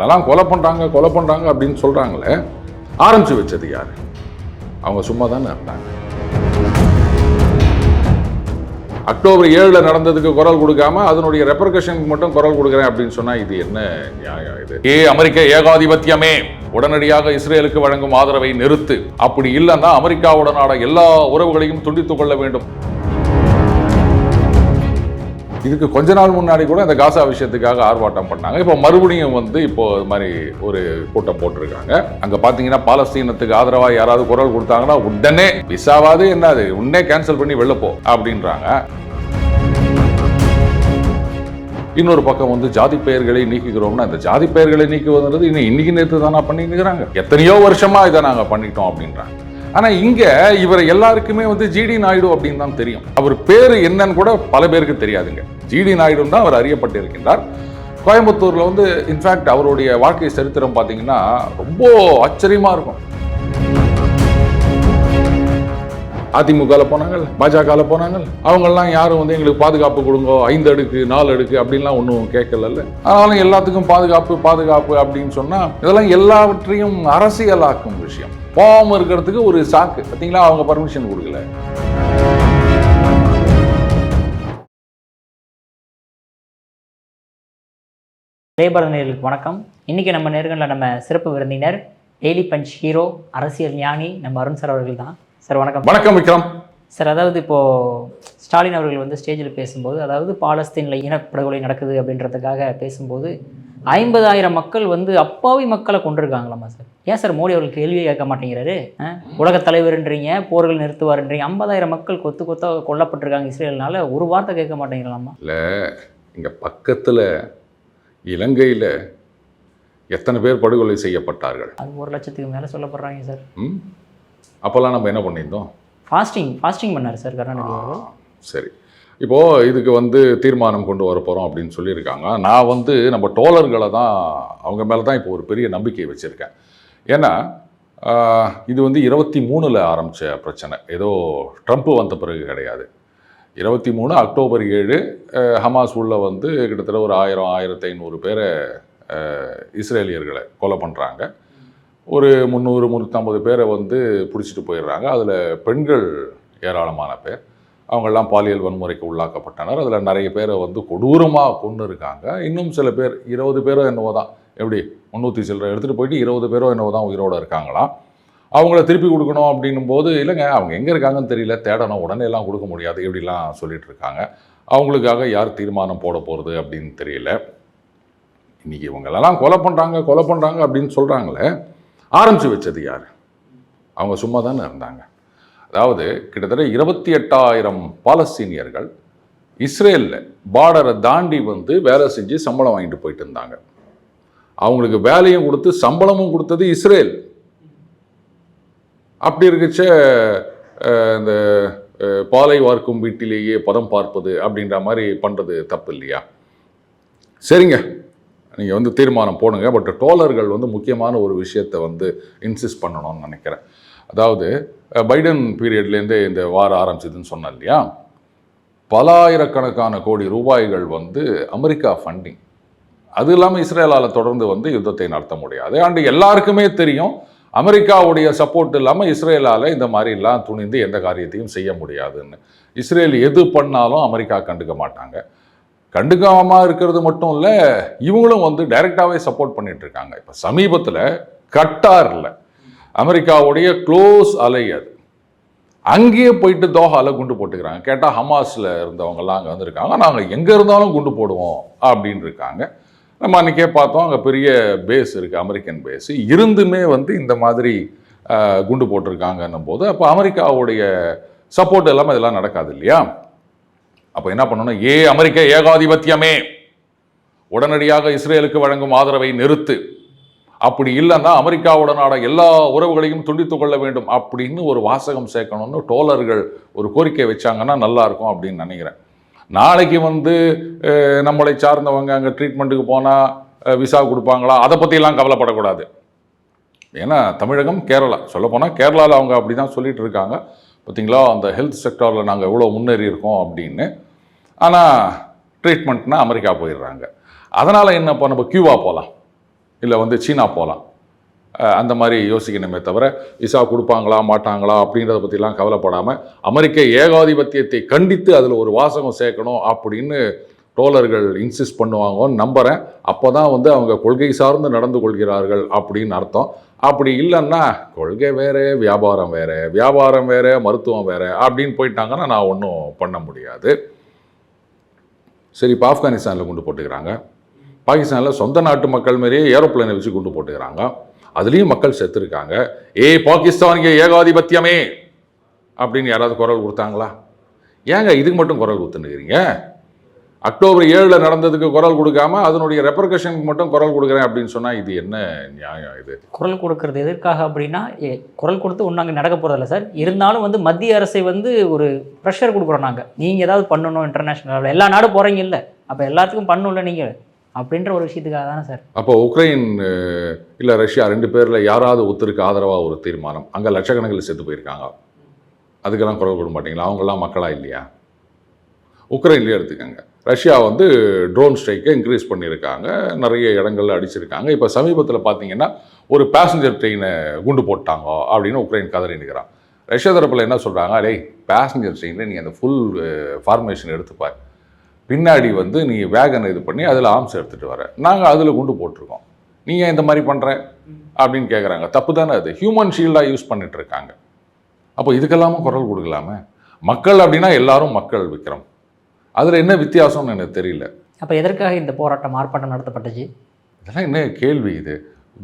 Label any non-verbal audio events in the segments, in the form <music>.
இவங்களெல்லாம் கொலை பண்ணுறாங்க கொலை பண்ணுறாங்க அப்படின்னு சொல்கிறாங்களே ஆரம்பிச்சு வச்சது யார்? அவங்க சும்மா தானே இருந்தாங்க. அக்டோபர் ஏழில் நடந்ததுக்கு குரல் கொடுக்காம அதனுடைய ரெப்பர்கஷனுக்கு மட்டும் குரல் கொடுக்குறேன் அப்படின்னு சொன்னால் இது என்ன நியாயம் இது? ஏ அமெரிக்க ஏகாதிபத்தியமே உடனடியாக இஸ்ரேலுக்கு வழங்கும் ஆதரவை நிறுத்து. அப்படி இல்லைன்னா அமெரிக்காவுடனான எல்லா உறவுகளையும் துண்டித்துக் கொள்ள வேண்டும். இதுக்கு கொஞ்ச நாள் முன்னாடி கூட இந்த காசா விஷயத்துக்காக ஆர்ப்பாட்டம் பண்ணாங்க. இப்போ மறுபடியும் வந்து இப்போ இது மாதிரி ஒரு கூட்டம் போட்டிருக்காங்க. அங்கே பார்த்தீங்கன்னா பாலஸ்தீனத்துக்கு ஆதரவாக யாராவது குரல் கொடுத்தாங்கன்னா உடனே விசாவாது என்னது? உடனே கேன்சல் பண்ணி வெளில போ அப்படின்றாங்க. இன்னொரு பக்கம் வந்து ஜாதி பெயர்களை நீக்குகிறோம்னா இந்த ஜாதி பெயர்களை நீக்குவதுன்றது இன்னும் இன்னைக்கு நேற்று தானே பண்ணிக்கிறாங்க எத்தனையோ வருஷமா இதை நாங்கள் பண்ணிட்டோம் அப்படின்றாங்க. ஆனா இங்க இவர் எல்லாருக்குமே வந்து ஜிடி நாயுடு அப்படின்னு தான் தெரியும். அவர் பேரு என்னன்னு கூட பல பேருக்கு தெரியாதுங்க. ஜிடி நாயுடுன்னு தான் அவர் அறியப்பட்டிருக்கின்றார். கோயம்புத்தூர்ல வந்து இன்ஃபேக்ட் அவருடைய வாழ்க்கை சரித்திரம் பார்த்தீங்கன்னா ரொம்ப ஆச்சரியமாக இருக்கும். அதிமுகவில் போனாங்கல்ல பாஜகவில் போனாங்கல்ல. அவங்கெல்லாம் யாரும் வந்து எங்களுக்கு பாதுகாப்பு கொடுங்க ஐந்து அடுக்கு நாலு அடுக்கு அப்படின்லாம் ஒன்றும் கேட்கல ஆனாலும் எல்லாத்துக்கும் பாதுகாப்பு பாதுகாப்பு அப்படின்னு சொன்னால் இதெல்லாம் எல்லாவற்றையும் அரசியலாக்கும் விஷயம். போகாமல் இருக்கிறதுக்கு ஒரு சாக்கு. பார்த்தீங்களா அவங்க பர்மிஷன் கொடுக்கல. ஜெயபாரத நேர்களுக்கு வணக்கம். இன்றைக்கி நம்ம நேர்களில் நம்ம சிறப்பு விருந்தினர் டெய்லி பஞ்ச் ஹீரோ அரசியல் ஞானி நம்ம அருண் சார் அவர்கள் தான். சார் வணக்கம். வணக்கம் விக்ரம். சார் அதாவது இப்போது ஸ்டாலின் அவர்கள் வந்து ஸ்டேஜில் பேசும்போது அதாவது பாலஸ்தீனில் இனப்படுகொலை நடக்குது அப்படின்றதுக்காக பேசும்போது ஐம்பதாயிரம் மக்கள் வந்து அப்பாவி மக்களை கொண்டிருக்காங்களாமா சார்? ஏன் சார் மோடி அவர்கள் கேள்வியே கேட்க மாட்டேங்கிறாரு? ஆ? உலகத் தலைவர்ன்றீங்க போர்கள் நிறுத்துவாருன்றீங்க ஐம்பதாயிரம் மக்கள் கொத்து கொத்தா கொல்லப்பட்டிருக்காங்க இஸ்ரேல்னால ஒரு வார்த்தை கேட்க மாட்டேங்கிறாமா இங்கே பக்கத்தில் இலங்கையில் எத்தனை பேர் படுகொலை செய்யப்பட்டார்கள்? அது ஒரு லட்சத்துக்கு மேலே சொல்லப்படுறாங்க சார். ம்? அப்போல்லாம் நம்ம என்ன பண்ணியிருந்தோம்? ஃபாஸ்டிங் ஃபாஸ்டிங் பண்ணார் சார் கருணாநிதி சரி. இப்போது இதுக்கு வந்து தீர்மானம் கொண்டு வர போகிறோம் அப்படின்னு சொல்லியிருக்காங்க. நான் வந்து நம்ம டோலர்களை தான் அவங்க மேலே தான் இப்போ ஒரு பெரிய நம்பிக்கை வச்சுருக்கேன். ஏன்னா இது வந்து இருபத்தி மூணில் ஆரம்பித்த பிரச்சனை. ஏதோ ட்ரம்ப் வந்த பிறகு கிடையாது. இருபத்தி மூணு அக்டோபர் ஏழு ஹமாஸ் உள்ள வந்து கிட்டத்தட்ட ஒரு ஆயிரம் ஆயிரத்தி ஐநூறு பேரை இஸ்ரேலியர்களை கொலை பண்ணுறாங்க ஒரு முந்நூறு முந்நூற்றம்பது பேரை வந்து பிடிச்சிட்டு போயிடுறாங்க. அதில் பெண்கள் ஏராளமான பேர். அவங்கெல்லாம் பாலியல் வன்முறைக்கு உள்ளாக்கப்பட்டனர். அதில் நிறைய பேரை வந்து கொடூரமாக கொண்டு இருக்காங்க. இன்னும் சில பேர் இருபது பேரோ என்னவோ தான் எப்படி முந்நூற்றி சில்லரை எடுத்துகிட்டு போயிட்டு இருபது பேரோ என்னவோ தான் உயிரோடு இருக்காங்களாம். அவங்கள திருப்பி கொடுக்கணும் அப்படின்னும் போது இல்லைங்க அவங்க எங்கே இருக்காங்கன்னு தெரியல தேடணும் உடனே எல்லாம் கொடுக்க முடியாது இப்படிலாம் சொல்லிட்டு இருக்காங்க. அவங்களுக்காக யார் தீர்மானம் போட போகிறது அப்படின்னு தெரியல. இன்னைக்கு இவங்களெல்லாம் கொலை பண்ணுறாங்க கொலை பண்ணுறாங்க அப்படின்னு சொல்கிறாங்களே ஆரம்பிச்சு வச்சது யார்? அவங்க சும்மா தானே இருந்தாங்க. அதாவது கிட்டத்தட்ட இருபத்தி எட்டாயிரம் பாலஸ்தீனியர்கள் இஸ்ரேலில் பார்டரை தாண்டி வந்து வேலை செஞ்சு சம்பளம் வாங்கிட்டு போயிட்டு இருந்தாங்க. அவங்களுக்கு வேலையும் கொடுத்து சம்பளமும் கொடுத்தது இஸ்ரேல். அப்படி இருக்கச்ச இந்த பாலை வார்க்கும் வீட்டிலேயே பதம் பார்ப்பது அப்படின்ற மாதிரி பண்ணுறது தப்பு இல்லையா? சரிங்க. நீங்கள் வந்து தீர்மானம் போடுங்க. பட் டோலர்கள் வந்து முக்கியமான ஒரு விஷயத்தை வந்து இன்சிஸ்ட் பண்ணணும்னு நினைக்கிறேன். அதாவது பைடன் பீரியட்லேருந்தே இந்த வாரம் ஆரம்பிச்சதுன்னு சொன்னேன் இல்லையா? பலாயிரக்கணக்கான கோடி ரூபாய்கள் வந்து அமெரிக்கா ஃபண்டிங் அது இல்லாமல் இஸ்ரேலால் தொடர்ந்து வந்து யுத்தத்தை நடத்த முடியாது. அண்டு எல்லாருக்குமே தெரியும் அமெரிக்காவுடைய சப்போர்ட் இல்லாமல் இஸ்ரேலால் இந்த மாதிரிலாம் துணிந்து எந்த காரியத்தையும் செய்ய முடியாதுன்னு. இஸ்ரேல் எது பண்ணாலும் அமெரிக்கா கண்டுக்க மாட்டாங்க. கண்டுக்காமல் இருக்கிறது மட்டும் இல்லை இவங்களும் வந்து டைரெக்டாகவே சப்போர்ட் பண்ணிட்டு இருக்காங்க. இப்போ சமீபத்தில் கட்டாரில் அமெரிக்காவுடைய க்ளோஸ் அலை அது. அங்கேயே போயிட்டு தோஹாவில் குண்டு போட்டுக்கிறாங்க. கேட்டால் ஹமாஸில் இருந்தவங்கலாம் அங்கே வந்திருக்காங்க. நாங்கள் எங்கே இருந்தாலும் குண்டு போடுவோம் அப்படின்னு இருக்காங்க. நம்ம அன்றைக்கே பார்த்தோம் அங்கே பெரிய பேஸ் இருக்குது அமெரிக்கன் பேஸ் இருந்துமே வந்து இந்த மாதிரி குண்டு போட்டிருக்காங்கன்னும் போது அப்போ அமெரிக்காவுடைய சப்போர்ட் எல்லாமே இதெல்லாம் நடக்காது இல்லையா? அப்போ என்ன பண்ணணும்? ஏ அமெரிக்க ஏகாதிபத்தியமே. உடனடியாக இஸ்ரேலுக்கு வழங்கும் ஆதரவை நிறுத்து. அப்படி இல்லைன்னா அமெரிக்காவுடனான எல்லா உறவுகளையும் துண்டித்துக் கொள்ள வேண்டும் அப்படின்னு ஒரு வாசகம் சேர்க்கணும்னு டோலர்கள் ஒரு கோரிக்கை வச்சாங்கன்னா நல்லாயிருக்கும் அப்படின்னு நினைக்கிறேன். நாளைக்கு வந்து நம்மளை சார்ந்தவங்க அங்கே ட்ரீட்மெண்ட்டுக்கு போனால் விசா கொடுப்பாங்களா? அதை பற்றிலாம் கவலைப்படக்கூடாது. ஏன்னா தமிழகம் கேரளா. சொல்லப்போனால் கேரளாவில் அவங்க அப்படி தான் சொல்லிகிட்டு இருக்காங்க. பார்த்தீங்களா? அந்த ஹெல்த் செக்டாரில் நாங்கள் எவ்வளோ முன்னேறி இருக்கோம் அப்படின்னு. ஆனால் ட்ரீட்மெண்ட்னா அமெரிக்கா போயிடுறாங்க. அதனால் என்ன இப்போ நம்ம கியூவா போகலாம். இல்லை வந்து சீனா போகலாம். அந்த மாதிரி யோசிக்கணுமே தவிர விசா கொடுப்பாங்களா மாட்டாங்களா அப்படின்றத பற்றிலாம் கவலைப்படாமல் அமெரிக்க ஏகாதிபத்தியத்தை கண்டித்து அதில் ஒரு வாசகம் சேர்க்கணும் அப்படின்னு தோழர்கள் இன்சிஸ்ட் பண்ணுவாங்கன்னு நம்புகிறேன் அப்போ தான் வந்து அவங்க கொள்கை சார்ந்து நடந்து கொள்கிறார்கள் அப்படின்னு அர்த்தம். அப்படி இல்லைன்னா கொள்கை வேறு வியாபாரம் வேறு வியாபாரம் வேறு மருத்துவம் வேறு அப்படின்னு போயிட்டாங்கன்னா நான் ஒன்றும் பண்ண முடியாது. சரி இப்போ ஆப்கானிஸ்தானில் கொண்டு போட்டுக்கிறாங்க. பாகிஸ்தானில் சொந்த நாட்டு மக்கள் மாரியே ஏரோப்ளைனை வச்சு கொண்டு போட்டுக்கிறாங்க. அதுலேயும் மக்கள் செத்துருக்காங்க. ஏ பாகிஸ்தானிய ஏகாதிபத்தியமே அப்படின்னு யாராவது குரல் கொடுத்தாங்களா? ஏங்க இதுக்கு மட்டும் குரல் கொடுத்துன்னுக்கிறீங்க? அக்டோபர் ஏழில் நடந்ததுக்கு குரல் கொடுக்காம அதனுடைய ரெப்பர்கஷனுக்கு மட்டும் குரல் கொடுக்குறேன் அப்படின்னு சொன்னால் இது என்ன நியாயம் இது? குரல் கொடுக்கறது எதற்காக அப்படின்னா குரல் கொடுத்து ஒன்றும் அங்கே நடக்க போகிறதில்ல சார். இருந்தாலும் வந்து மத்திய அரசை வந்து ஒரு ப்ரெஷர் கொடுக்குறோம் நாங்கள் நீங்கள் ஏதாவது பண்ணணும் இன்டர்நேஷனல் லெவலில் எல்லா நாடும் போகிறீங்க இல்லை. அப்போ எல்லாத்துக்கும் பண்ணணும்ல நீங்கள் அப்படின்ற ஒரு விஷயத்துக்காக தானே சார். அப்போ உக்ரைன் இல்லை ரஷ்யா ரெண்டு பேரில் யாராவது ஒருத்தருக்கு ஆதரவாக ஒரு தீர்மானம். அங்கே லட்சக்கணக்கில் செத்து போயிருக்காங்க. அதுக்கெல்லாம் குரல் கொடுக்க மாட்டீங்களா? அவங்கெல்லாம் மக்களா இல்லையா? உக்ரைன்லேயே எடுத்துக்கோங்க. ரஷ்யா வந்து ட்ரோன் ஸ்ட்ரைக்கை இன்க்ரீஸ் பண்ணியிருக்காங்க. நிறைய இடங்கள்ல அடிச்சிருக்காங்க. இப்போ சமீபத்தில் பார்த்தீங்கன்னா ஒரு பேசஞ்சர் ட்ரெயினை குண்டு போட்டாங்க அப்படின்னு உக்ரைன் கதறி நிற்கிறான் ரஷ்யா தரப்பில் என்ன சொல்கிறாங்க டேய் பேசஞ்சர் ட்ரெயினில் நீ அந்த ஃபுல் ஃபார்மேஷன் எடுத்துப்பார் பின்னாடி வந்து நீ வேகன் இது பண்ணி அதில் ஆர்ம்ஸ் எடுத்துகிட்டு வர. நாங்கள் அதில் குண்டு போட்டிருக்கோம். நீ ஏன் இந்த மாதிரி பண்ணுற அப்படின்னு கேட்குறாங்க தப்பு தானே அது. ஹியூமன் ஷீல்டாக யூஸ் பண்ணிட்டு இருக்காங்க. அப்போ இதுக்கெல்லாமும் குரல் கொடுக்கலாமே? மக்கள் அப்படின்னா எல்லாரும் மக்கள் விக்ரம். அதில் என்ன வித்தியாசம்னு எனக்கு தெரியல. அப்போ எதற்காக இந்த போராட்டம் ஆர்ப்பாட்டம் நடத்தப்பட்டுச்சு இதெல்லாம் என்ன கேள்வி இது?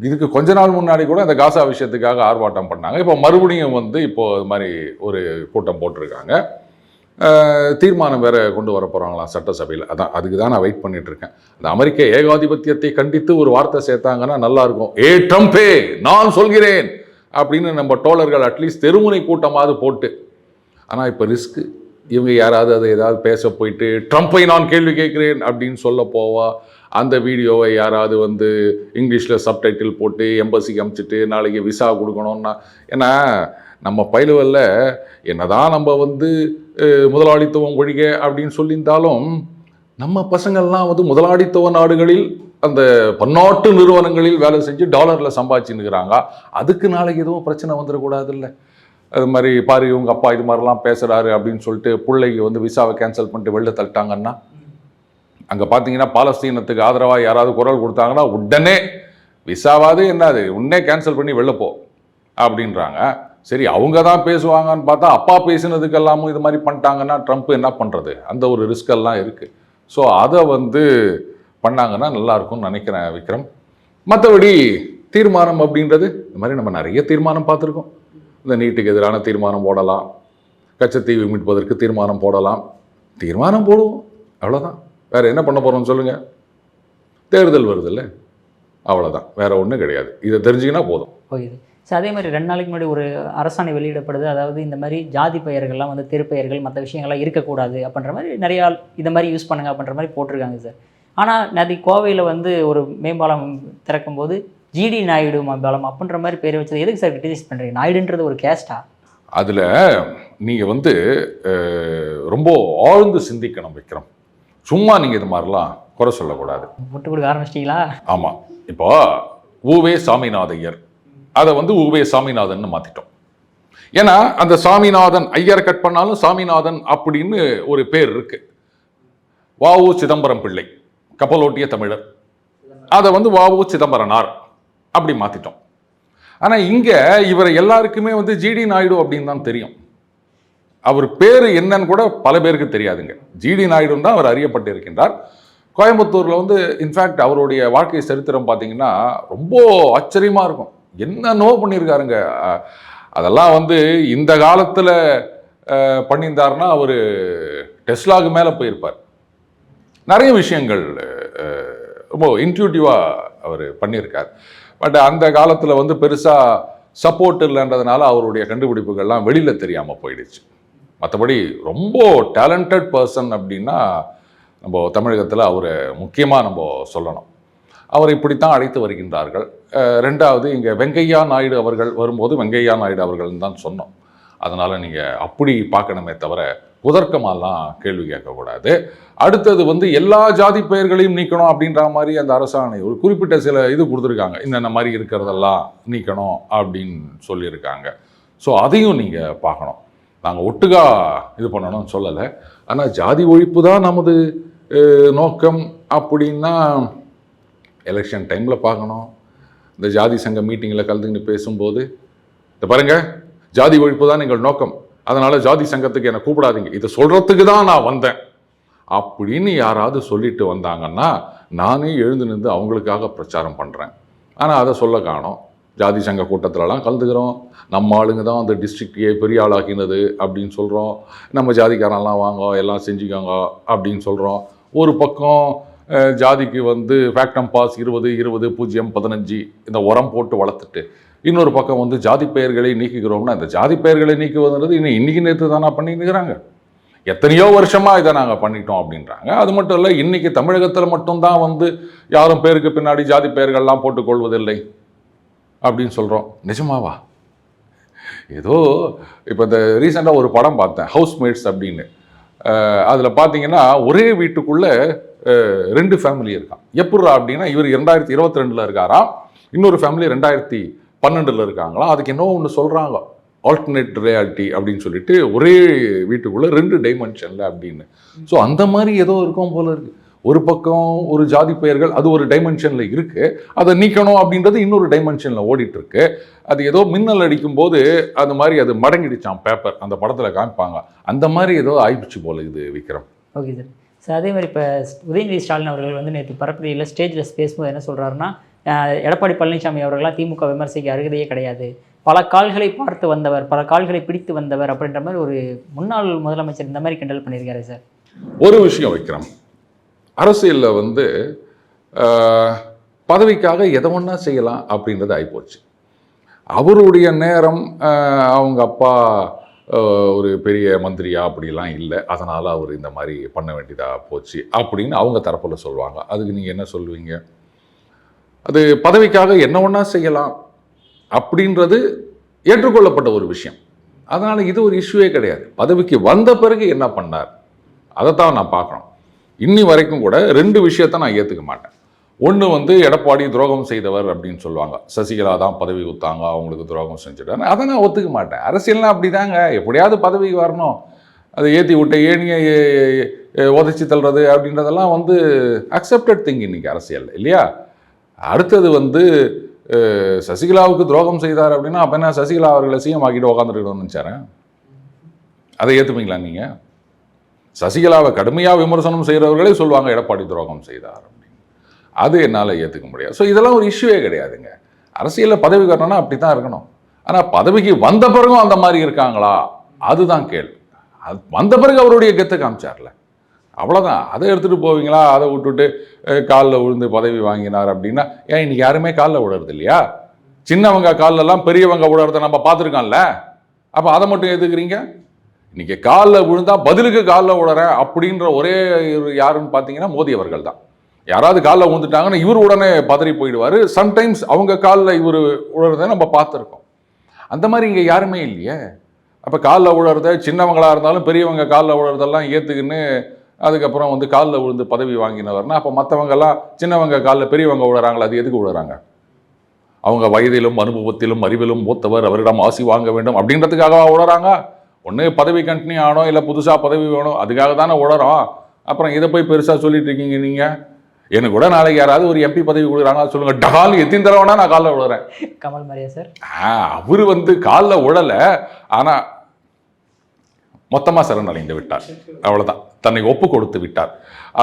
இதுக்கு கொஞ்ச நாள் முன்னாடி கூட இந்த காசா விஷயத்துக்காக ஆர்ப்பாட்டம் பண்ணாங்க. இப்போ மறுபடியும் வந்து இப்போ இது மாதிரி ஒரு கூட்டம் போட்டிருக்காங்க. தீர்மானம் வேற கொண்டு வர போகிறாங்களாம் சட்டசபையில்? அதான் அதுக்கு தான் நான் வெயிட் பண்ணிட்டு இருக்கேன். அந்த அமெரிக்க ஏகாதிபத்தியத்தை கண்டித்து ஒரு வார்த்தை சேர்த்தாங்கன்னா நல்லா இருக்கும். ஏ ட்ரம்பே நான் சொல்கிறேன் அப்படின்னு நம்ம டோலர்கள் அட்லீஸ்ட் தெருமுனை கூட்டமாவது போட்டு. ஆனால் இப்போ ரிஸ்க்கு இவங்க யாராவது அதை ஏதாவது பேச போயிட்டு ட்ரம்ப்பை நான் கேள்வி கேட்குறேன் அப்படின்னு சொல்ல போவா. அந்த வீடியோவை யாராவது வந்து இங்கிலீஷில் சப்டைட்டில் போட்டு எம்பசிக்கு அமுச்சிட்டு நாளைக்கு விசா கொடுக்கணும்னா ஏன்னா நம்ம பயிலுவல்ல என்னதான் நம்ம வந்து முதலாளித்துவம் ஒழிக அப்படின்னு சொல்லியிருந்தாலும் நம்ம பசங்கள்லாம் வந்து முதலாளித்துவ நாடுகளில் அந்த பன்னாட்டு நிறுவனங்களில் வேலை செஞ்சு டாலரில் சம்பாதிச்சுன்னுக்கிறாங்க. அதுக்கு நாளைக்கு எதுவும் பிரச்சனை வந்துடக்கூடாதுல்ல. அது மாதிரி பாரு இவங்க அப்பா இது மாதிரிலாம் பேசுகிறாரு அப்படின்னு சொல்லிட்டு பிள்ளைக்கு வந்து விசாவை கேன்சல் பண்ணிட்டு வெளில தள்ளிட்டாங்கன்னா அங்கே பார்த்தீங்கன்னா பாலஸ்தீனத்துக்கு ஆதரவாக யாராவது குரல் கொடுத்தாங்கன்னா உடனே விசாவாது என்னது? உடனே கேன்சல் பண்ணி வெளில போ அப்படின்றாங்க. சரி அவங்க தான் பேசுவாங்கன்னு பார்த்தா அப்பா பேசினதுக்கெல்லாமும் இது மாதிரி பண்ணிட்டாங்கன்னா ட்ரம்ப் என்ன பண்ணுறது அந்த ஒரு ரிஸ்கெல்லாம் இருக்குது ஸோ அதை வந்து பண்ணாங்கன்னா நல்லாயிருக்கும்னு நினைக்கிறேன் விக்ரம். மற்றபடி தீர்மானம் அப்படின்றது இந்த மாதிரி நம்ம நிறைய தீர்மானம் பார்த்துருக்கோம். இந்த நீட்டுக்கு எதிரான தீர்மானம் போடலாம். கச்சத்தீவு மீட்பதற்கு தீர்மானம் போடலாம். தீர்மானம் போடுவோம். அவ்வளோதான் வேறு என்ன பண்ண போகிறோம்னு சொல்லுங்கள் தேர்தல் வருதுல்ல. அவ்வளோதான் வேறு ஒன்றும் கிடையாது. இதை தெரிஞ்சுக்கினா போதும். போகுது. ஸோ அதே மாதிரி ரெண்டு நாளைக்கு முன்னாடி ஒரு அரசாணை வெளியிடப்படுது. அதாவது இந்த மாதிரி ஜாதி பெயர்கள்லாம் வந்து திருப்பெயர்கள் மற்ற விஷயங்கள்லாம் இருக்கக்கூடாது அப்படின்ற மாதிரி நிறையா இந்த மாதிரி யூஸ் பண்ணுங்க அப்படின்ற மாதிரி போட்டிருக்காங்க சார். ஆனால் நதி கோவையில் வந்து ஒரு மேம்பாலம் திறக்கும்போது ஜிடி நாயுடு மேம்பாலம் அப்படின்ற மாதிரி பேர் வச்சது எதுக்கு சார் கிரிட்டிசைஸ் பண்ணுறீங்க நாயுடுன்றது ஒரு கேஸ்டா அதில் நீங்கள் வந்து ரொம்ப ஆழ்ந்து சிந்திக்கணும் விக்ரம். சும்மா நீங்கள் இது மாதிரிலாம் குறை சொல்லக்கூடாது. முட்டு கொடுக்க ஆரம்பிச்சிட்டிங்களா? ஆமாம் இப்போ ஊவே சாமிநாதையர். அதை வந்து ஊவே சாமிநாதன் மாற்றிட்டோம் ஏன்னா அந்த சாமிநாதன் ஐயர் கட் பண்ணாலும் சாமிநாதன் அப்படின்னு ஒரு பேர் இருக்கு. வாவு சிதம்பரம் பிள்ளை. கப்பலோட்டிய தமிழர். அதை வந்து வாவு சிதம்பரனார். அப்படி மாற்றிட்டோம் ஆனால் இங்கே இவரை எல்லாருக்குமே வந்து ஜிடி நாயுடு அப்படின்னு தான் தெரியும். அவர் பேர் என்னன்னு கூட பல பேருக்கு தெரியாதுங்க. ஜிடி நாயுடுன்னு தான் அவர் அறியப்பட்டிருக்கின்றார். கோயம்புத்தூரில் வந்து இன்ஃபேக்ட் அவருடைய வாழ்க்கை சரித்திரம் பார்த்தீங்கன்னா ரொம்ப ஆச்சரியமாக இருக்கும். என்னென்னோ பண்ணியிருக்காருங்க அதெல்லாம் வந்து இந்த காலத்தில் பண்ணியிருந்தாருன்னா அவர் டெஸ்லாக்கு மேலே போயிருப்பார். நிறைய விஷயங்கள் ரொம்ப இன்ட்யூட்டிவாக அவர் பண்ணியிருக்கார். பட் அந்த காலத்தில் வந்து பெருசாக சப்போர்ட் இல்லைன்றதுனால அவருடைய கண்டுபிடிப்புகள்லாம் வெளியில் தெரியாமல் போயிடுச்சு. மற்றபடி ரொம்ப டேலண்டட் பர்சன் அப்படின்னா நம்ம தமிழகத்தில் அவரை முக்கியமாக நம்ம சொல்லணும். அவர் இப்படித்தான் அழைத்து வருகின்றார்கள். ரெண்டாவது இங்கே வெங்கையா நாயுடு அவர்கள் வரும்போது வெங்கையா நாயுடு அவர்கள்னு தான் சொன்னோம். அதனால் நீங்கள் அப்படி பார்க்கணுமே தவிர குதர்க்கமாலாம் கேள்வி கேட்கக்கூடாது. அடுத்தது வந்து எல்லா ஜாதி பெயர்களையும் நீக்கணும் அப்படின்ற மாதிரி அந்த அரசாணை ஒரு குறிப்பிட்ட சில இது கொடுத்துருக்காங்க. இந்த மாதிரி இருக்கிறதெல்லாம் நீக்கணும் அப்படின்னு சொல்லியிருக்காங்க. ஸோ அதையும் நீங்கள் பார்க்கணும். நாங்கள் ஒட்டுக்கா இது பண்ணணும்னு சொல்லலை. ஆனால் ஜாதி ஒழிப்பு தான் நமது நோக்கம் அப்படின்னா எலெக்ஷன் டைமில் பார்க்கணும். இந்த ஜாதி சங்க மீட்டிங்கில் கலந்துக்கிட்டு பேசும்போது இந்த பாருங்கள் ஜாதி ஒழிப்பு தான் எங்கள் நோக்கம். அதனால் ஜாதி சங்கத்துக்கு என்னை கூப்பிடாதீங்க. இதை சொல்கிறதுக்கு தான் நான் வந்தேன். அப்படின்னு யாராவது சொல்லிட்டு வந்தாங்கன்னா நானே எழுந்து நின்று அவங்களுக்காக பிரச்சாரம் பண்ணுறேன் ஆனால் அதை சொல்ல காணோம். ஜாதி சங்க கூட்டத்திலலாம் கலந்துக்கிறோம். நம்ம ஆளுங்க தான் அந்த டிஸ்ட்ரிக்டே பெரிய ஆளாக்கினது அப்படின்னு சொல்கிறோம் நம்ம ஜாதிக்காரெல்லாம் வாங்க எல்லாம் செஞ்சுக்கோங்க அப்படின்னு சொல்கிறோம் ஒரு பக்கம் ஜாதிக்கு வந்து ஃபேக்டம் பாஸ் இருபது இருபது பூஜ்ஜியம் பதினஞ்சு இந்த உரம் போட்டு வளர்த்துட்டு இன்னொரு பக்கம் வந்து ஜாதி பெயர்களை நீக்குகிறோம்னா இந்த ஜாதி பெயர்களை நீக்குவதுன்றது இன்னும் இன்னைக்கு நேற்று தானே பண்ணிக்கிறாங்க எத்தனையோ வருஷமாக இதை நாங்கள் பண்ணிட்டோம் அப்படின்றாங்க. அது மட்டும் இல்லை இன்றைக்கி தமிழகத்தில் மட்டும்தான் வந்து யாரும் பேருக்கு பின்னாடி ஜாதி பெயர்கள்லாம் போட்டுக்கொள்வதில்லை அப்படின்னு சொல்கிறோம் நிஜமாவா? ஏதோ இப்போ இந்த ரீசெண்டாக ஒரு படம் பார்த்தேன் ஹவுஸ்மேட்ஸ் அப்படின்னு. அதில் பார்த்தீங்கன்னா ஒரே வீட்டுக்குள்ளே ரெண்டு ஃபேமிலி இருக்கான். எப்பட்றா அப்படின்னா இவர் இரண்டாயிரத்தி இருபத்தி ரெண்டில் இருக்காராம் இன்னொரு ஃபேமிலி ரெண்டாயிரத்தி பன்னெண்டில் இருக்காங்களா அதுக்கு என்ன ஒன்று சொல்கிறாங்க ஆல்டர்னேட் ரியாலிட்டி அப்படின்னு சொல்லிட்டு ஒரே வீட்டுக்குள்ளே ரெண்டு டைமென்ஷனில் அப்படின்னு. ஸோ அந்த மாதிரி ஏதோ இருக்கும் போல இருக்கு. ஒரு பக்கம் ஒரு ஜாதி பெயர்கள் அது ஒரு டைமென்ஷனில் இருக்குது அதை நீக்கணும் அப்படின்றது இன்னொரு டைமென்ஷனில் ஓடிட்டுருக்கு. அது ஏதோ மின்னல் அடிக்கும் போது அந்த மாதிரி அது மடங்கிடுச்சான் பேப்பர் அந்த படத்தில் காமிப்பாங்க. அந்த மாதிரி ஏதோ ஆயிடுச்சு போல இது விக்ரம். Okay sir. சார் அதே மாதிரி இப்போ உதயநிதி ஸ்டாலின் அவர்கள் வந்து நேற்று பரப்புரையில் ஸ்டேஜில் பேசும்போது என்ன சொல்கிறாருன்னா எடப்பாடி பழனிசாமி அவர்களாம் திமுக விமர்சிக்க அருகதையே கிடையாது. பல கால்களை பார்த்து வந்தவர் பல கால்களை பிடித்து வந்தவர் அப்படின்ற மாதிரி ஒரு முன்னாள் முதலமைச்சர் இந்த மாதிரி கிண்டல் பண்ணியிருக்காரு சார். ஒரு விஷயம் விக்ரம் அரசியலில் வந்து பதவிக்காக எதை ஒன்றா செய்யலாம் அப்படின்றது ஆகிப்போச்சு அவருடைய நேரம் அவங்க அப்பா ஒரு பெரிய மந்திரியா அப்படிலாம் இல்லை. அதனால் அவர் இந்த மாதிரி பண்ண வேண்டியதாக போச்சு அப்படின்னு அவங்க தரப்பில் சொல்லுவாங்க. அதுக்கு நீங்கள் என்ன சொல்லுவீங்க? அது பதவிக்காக என்ன ஒன்றா செய்யலாம் அப்படின்றது ஏற்றுக்கொள்ளப்பட்ட ஒரு விஷயம். அதனால் இது ஒரு இஷ்யூவே கிடையாது. பதவிக்கு வந்த பிறகு என்ன பண்ணார்? அதைத்தான் நான் பார்க்கணும். இன்னி வரைக்கும் கூட ரெண்டு விஷயத்தை நான் ஏற்றுக்க மாட்டேன். ஒன்று வந்து எடப்பாடி துரோகம் செய்தவர் அப்படின்னு சொல்லுவாங்க. சசிகலா தான் பதவி கொடுத்தாங்க அவங்களுக்கு துரோகம் செஞ்சுட்டாங்க அதை நான் ஒத்துக்க மாட்டேன். அரசியல்னா அப்படிதாங்க. எப்படியாவது பதவிக்கு வரணும். அதை ஏற்றி விட்ட ஏணியை உதச்சி உதைச்சி தள்ளுறது அப்படின்றதெல்லாம் வந்து அக்செப்டட் திங் இன்றைக்கி அரசியல் இல்லையா? அடுத்தது வந்து சசிகலாவுக்கு துரோகம் செய்தார் அப்படின்னா அப்போ என்ன சசிகலா அவர்களை சிஎம் ஆக்கிட்டு உட்காந்துருக்கணும்னு நினச்சாரேன் அதை ஏற்றுப்பீங்களா நீங்கள் சசிகலாவை கடுமையாக விமர்சனம் செய்கிறவர்களே சொல்லுவாங்க எடப்பாடி துரோகம் செய்தார் அப்படின்னு. அது என்னால் ஏற்றுக்க முடியாது. ஸோ இதெல்லாம் ஒரு இஷ்யூவே கிடையாதுங்க. அரசியலில் பதவி வரணும்னா அப்படி தான் இருக்கணும். ஆனால் பதவிக்கு வந்த பிறகும் அந்த மாதிரி இருக்காங்களா? அதுதான் கேள்வி. அது வந்த பிறகு அவருடைய கெத்தை காமிச்சார்ல. அவ்வளோதான் அதை எடுத்துகிட்டு போவீங்களா? அதை விட்டுட்டு காலில் விழுந்து பதவி வாங்கினார் அப்படின்னா ஏன் இன்னைக்கு யாருமே காலில் விழுறது இல்லையா சின்னவங்க கால்லெல்லாம் பெரியவங்க விழுறத நம்ம பார்த்துருக்கோம்ல. அப்போ அதை மட்டும் எதுக்குறீங்க? இன்னைக்கு காலில் விழுந்தால் பதிலுக்கு காலில் விழுறேன் அப்படின்ற ஒரே யாருன்னு பார்த்தீங்கன்னா மோதி அவர்கள் தான். யாராவது காலில் விழுந்துட்டாங்கன்னா இவர் உடனே பதறி போயிடுவார். சம்டைம்ஸ் அவங்க காலில் இவர் விழுறதை நம்ம பார்த்துருக்கோம். அந்த மாதிரி இங்கே யாருமே இல்லையே. அப்போ காலில் விழுறத சின்னவங்களாக இருந்தாலும் பெரியவங்க காலில் விழுறதெல்லாம் ஏற்றுக்குன்னு அதுக்கப்புறம் வந்து காலில் விழுந்து பதவி வாங்கினவர்னா அப்போ மற்றவங்கெல்லாம் சின்னவங்க காலில் பெரியவங்க விழுறாங்களா? அது எதுக்கு விழுறாங்க? அவங்க வயதிலும் அனுபவத்திலும் அறிவிலும் மூத்தவர் அவரிடம் ஆசி வாங்க வேண்டும் அப்படின்றதுக்காக உழறாங்க ஒன்று பதவி கண்டினியூ ஆகணும் இல்லை புதுசாக பதவி வேணும் அதுக்காக தானே உழறோம் அப்புறம் இதை போய் பெருசாக சொல்லிட்டு இருக்கீங்க நீங்கள் எனக்கு கூட நாளைக்கு யாராவது ஒரு எம்பி பதவி கொடுக்குறாங்க சொல்லுங்க. டகால் எத்தனை தடவைனா நான் காலில் விழுறேன். கமல் மாதிரியா சார். அவர் வந்து காலில் உழலை ஆனால் மொத்தமாக சரணடைந்து விட்டார். அவ்வளவுதான். தன்னை ஒப்பு கொடுத்து விட்டார்.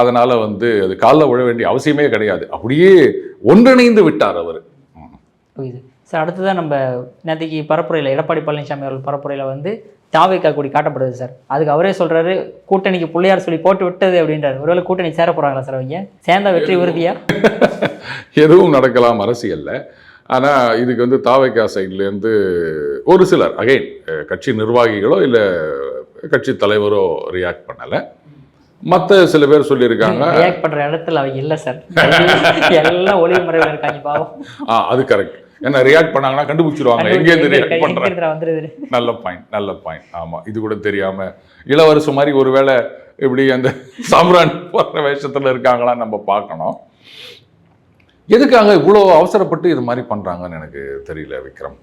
அதனால வந்து அது காலில் விழ வேண்டிய அவசியமே கிடையாது. அப்படியே ஒன்றிணைந்து விட்டார் அவர். சார் அடுத்ததான் நம்ம நேற்றுக்கு பரப்புரையில் எடப்பாடி பழனிசாமி அவர்கள் பரப்புரையில் வந்து தாவேக்கா கொடி காட்டப்படுது சார். அதுக்கு அவரே சொல்றாரு கூட்டணிக்கு பிள்ளையார் சொல்லி போட்டு விட்டது அப்படின்றாரு. ஒருவேளை கூட்டணி சேர போறாங்களா சார் அவங்க? சேர்ந்தா வெற்றி உறுதியா? <laughs> எதுவும் நடக்கலாம் அரசியல்ல ஆனா இதுக்கு வந்து தாவைக்கா சைட்லேருந்து ஒரு சிலர் அகைன் கட்சி நிர்வாகிகளோ இல்லை கட்சி தலைவரோ ரியாக்ட் பண்ணலை. மற்ற சில பேர் சொல்லியிருக்காங்க. ரியாக்ட் பண்ற இடத்துல அவங்க இல்லை சார். <laughs> எல்லாம் ஒளிவு முறையில் இருக்காங்க பாவம். ஆ அது கரெக்ட் என்ன ரியாக்ட் பண்ணாங்கன்னா கண்டுபிடிச்சிருவாங்க. எங்கேருந்து ரியாக்ட் வந்துருது? நல்ல பாயிண்ட் நல்ல பாயிண்ட் ஆமா இது கூட தெரியாம இளவரசு மாதிரி ஒருவேளை இப்படி அந்த சாம்ரான் போடுற வேஷத்துல இருக்காங்களான்னு நம்ம பார்க்கணும். எதுக்காக இவ்வளோ அவசரப்பட்டு இது மாதிரி பண்றாங்கன்னு எனக்கு தெரியல விக்ரம்.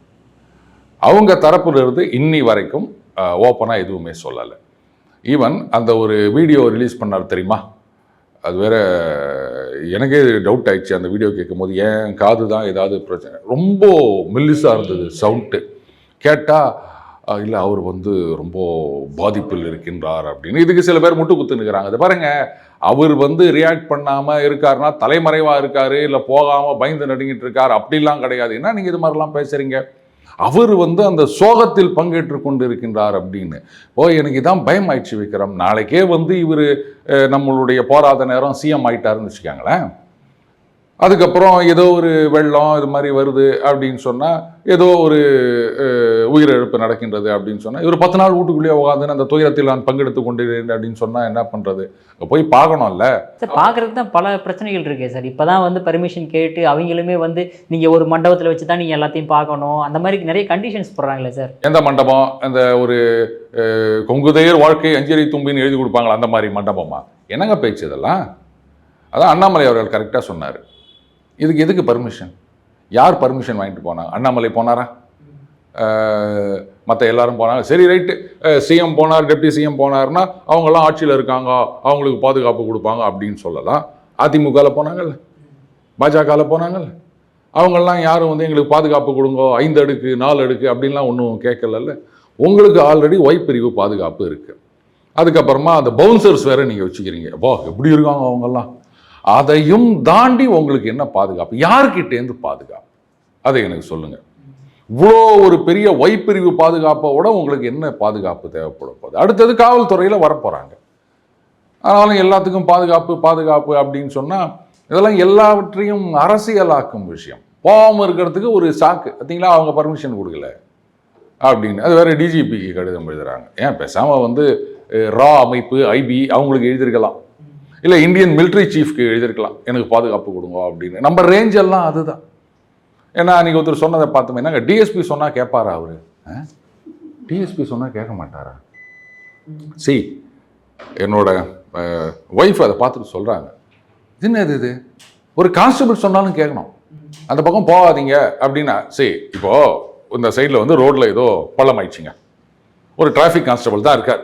அவங்க தரப்புல இருந்து இன்னி வரைக்கும் ஓப்பனாக எதுவுமே சொல்லலை. ஈவன் அந்த ஒரு வீடியோ ரிலீஸ் பண்ணார் தெரியுமா? அது வேற எனக்கே டவுட் ஆயிடுச்சு. அந்த வீடியோ கேட்கும்போது ஏன் காது தான் ஏதாவது பிரச்சனை? ரொம்ப மெல்லிஸாக இருந்தது சவுண்டு கேட்டால் இல்லை அவர் வந்து ரொம்ப பாதிப்பில் இருக்கின்றார் அப்படின்னு. இதுக்கு சில பேர் முட்டு இருக்கிறாங்க அது பாருங்க. அவர் வந்து ரியாக்ட் பண்ணாமல் இருக்காருன்னா தலைமறைவாக இருக்காரு இல்லை போகாமல் பயந்து நடுங்கிட்டு இருக்கார் அப்படிலாம் கிடையாது. என்ன நீங்கள் இது மாதிரிலாம் பேசுகிறீங்க அவர் வந்து அந்த சோகத்தில் பங்கேற்று கொண்டிருக்கின்றார் அப்படின்னு. ஓ எனக்கு இதான் பயம் ஆயிடுச்சு விக்ரம். நாளைக்கே வந்து இவர் நம்மளுடைய போராத நேரம் சிஎம் ஆயிட்டாருன்னு வச்சுக்கோங்களேன். அதுக்கப்புறம் ஏதோ ஒரு வெள்ளம் இது மாதிரி வருது அப்படின்னு சொன்னால் ஏதோ ஒரு உயிரிழப்பு நடக்கின்றது அப்படின்னு சொன்னால் இவர் பத்து நாள் வீட்டுக்குள்ளேயே உட்காந்து அந்த துயரத்தில் நான் பங்கெடுத்து கொண்டிருந்தேன் அப்படின்னு சொன்னால் என்ன பண்ணுறது போய் பார்க்கணும்ல. சார் பார்க்கறதுக்கு தான் பல பிரச்சனைகள் இருக்கே சார். இப்பதான் வந்து பர்மிஷன் கேட்டு அவங்களுமே வந்து நீங்க ஒரு மண்டபத்துல வச்சு தான் நீங்க எல்லாத்தையும் பார்க்கணும். அந்த மாதிரி நிறைய கண்டிஷன்ஸ் போடுறாங்களே சார். எந்த மண்டபம்? அந்த ஒரு கொங்குதையர் வாழ்க்கை அஞ்சலி தும்பின்னு எழுதி கொடுப்பாங்களா அந்த மாதிரி மண்டபமா? என்னங்க பேச்சு இதெல்லாம்? அதான் அண்ணாமலை அவர்கள் கரெக்டாக சொன்னார். இதுக்கு எதுக்கு பர்மிஷன் யார் பர்மிஷன் வாங்கிட்டு போனாங்க அண்ணாமலை போனாரா? மற்ற எல்லாரும் போனாங்க. சரி ரைட்டு சிஎம் போனார் டெப்டி சிஎம் போனார்னா அவங்கெல்லாம் ஆட்சியில் இருக்காங்க. அவங்களுக்கு பாதுகாப்பு கொடுப்பாங்க அப்படின்னு சொல்லலாம். அதிமுகவில் போனாங்கல்ல. பாஜகவில் போனாங்கல்ல. அவங்கெல்லாம் யாரும் வந்து எங்களுக்கு பாதுகாப்பு கொடுங்க ஐந்து அடுக்கு நாலு அடுக்கு அப்படின்லாம் ஒன்றும் கேட்கலல்ல. உங்களுக்கு ஆல்ரெடி ஒய் பிரிவு பாதுகாப்பு இருக்குது அதுக்கப்புறமா அந்த பவுன்சர்ஸ் வேற நீங்கள் வச்சுக்கிறீங்க. அப்போ எப்படி இருக்காங்க அவங்கெல்லாம்? அதையும் தாண்டி உங்களுக்கு என்ன பாதுகாப்பு? யார்கிட்டேருந்து பாதுகாப்பு? அதை எனக்கு சொல்லுங்க. இவ்வளோ ஒரு பெரிய ஒய்பிரிவு பாதுகாப்போட உங்களுக்கு என்ன பாதுகாப்பு தேவைப்பட போகுது அடுத்தது காவல்துறையில் வரப்போகிறாங்க ஆனாலும் எல்லாத்துக்கும் பாதுகாப்பு பாதுகாப்பு அப்படின்னு சொன்னால் இதெல்லாம் எல்லாவற்றையும் அரசியலாக்கும் விஷயம். போகாமல் இருக்கிறதுக்கு ஒரு சாக்கு. பார்த்தீங்களா? அவங்க பர்மிஷன் கொடுக்கல. அப்படின்னு. அது வேற டிஜிபிக்கு கடிதம் எழுதுகிறாங்க ஏன்? பேசாமல் வந்து ரா அமைப்பு ஐபி அவங்களுக்கு எழுதியிருக்கலாம். இல்லை இந்தியன் மிலிட்ரி சீஃப்க்கு எழுதியிருக்கலாம் எனக்கு பாதுகாப்பு கொடுங்க அப்படின்னு. நம்ம ரேஞ்ச் எல்லாம் அதுதான். ஏன்னா அன்றைக்கி ஒருத்தர் சொன்னதை பார்த்தோமே. என்னங்க டிஎஸ்பி சொன்னால் கேட்பாரா அவர்? டிஎஸ்பி சொன்னால் கேட்க மாட்டாரா? சி என்னோட ஒய்ஃப் அதை பார்த்துட்டு சொல்கிறாங்க என்ன இது? இது ஒரு கான்ஸ்டபிள் சொன்னாலும் கேட்கணும். அந்த பக்கம் போகாதீங்க அப்படின்னா சரி இப்போது இந்த சைடில் வந்து ரோட்டில் ஏதோ பள்ளம் ஆயிடுச்சுங்க. ஒரு டிராஃபிக் கான்ஸ்டபிள் தான் இருக்கார்.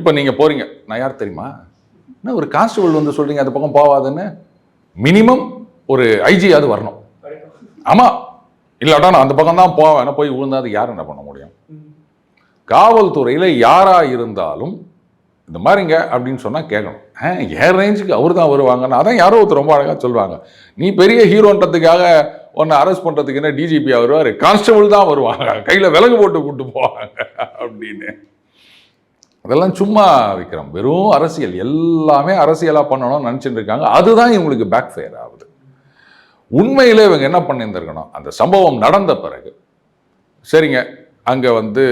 இப்போ நீங்கள் போகிறீங்க நான் யார் தெரியுமா? என்ன ஒரு கான்ஸ்டபிள் வந்து சொல்கிறீங்க அந்த பக்கம் போகாதுன்னு மினிமம் ஒரு ஐஜியாவது வரணும். ஆமாம் இல்லாட்டா நான் அந்த பக்கம் தான் போவேன். போய் விழுந்தா அது யார் என்ன பண்ண முடியும்? காவல்துறையில் யாராக இருந்தாலும் இந்த மாதிரிங்க அப்படின்னு சொன்னால் கேட்கணும். ஆ என் ரேஞ்சுக்கு அவர் தான் வருவாங்கன்னு. அதான் யாரோ ஒருத்தர் ரொம்ப அழகாக சொல்லுவாங்க நீ பெரிய ஹீரோன்றதுக்காக உன்னை அரெஸ்ட் பண்ணுறதுக்கு என்ன டிஜிபி வருவார்? கான்ஸ்டபுள் தான் வருவாங்க. கையில் விலகு போட்டு கூப்பிட்டு போவாங்க அப்படின்னு. அதெல்லாம் சும்மா விக்ரம். வெறும் அரசியல். எல்லாமே அரசியலாக பண்ணணும்னு நினச்சிட்டு இருக்காங்க அதுதான் இவங்களுக்கு பேக் ஃபயர் ஆகுது. உண்மையிலே இவங்க என்ன பண்ணியிருந்திருக்கணும்? அந்த சம்பவம் நடந்த பிறகு சரிங்க அங்கே வந்து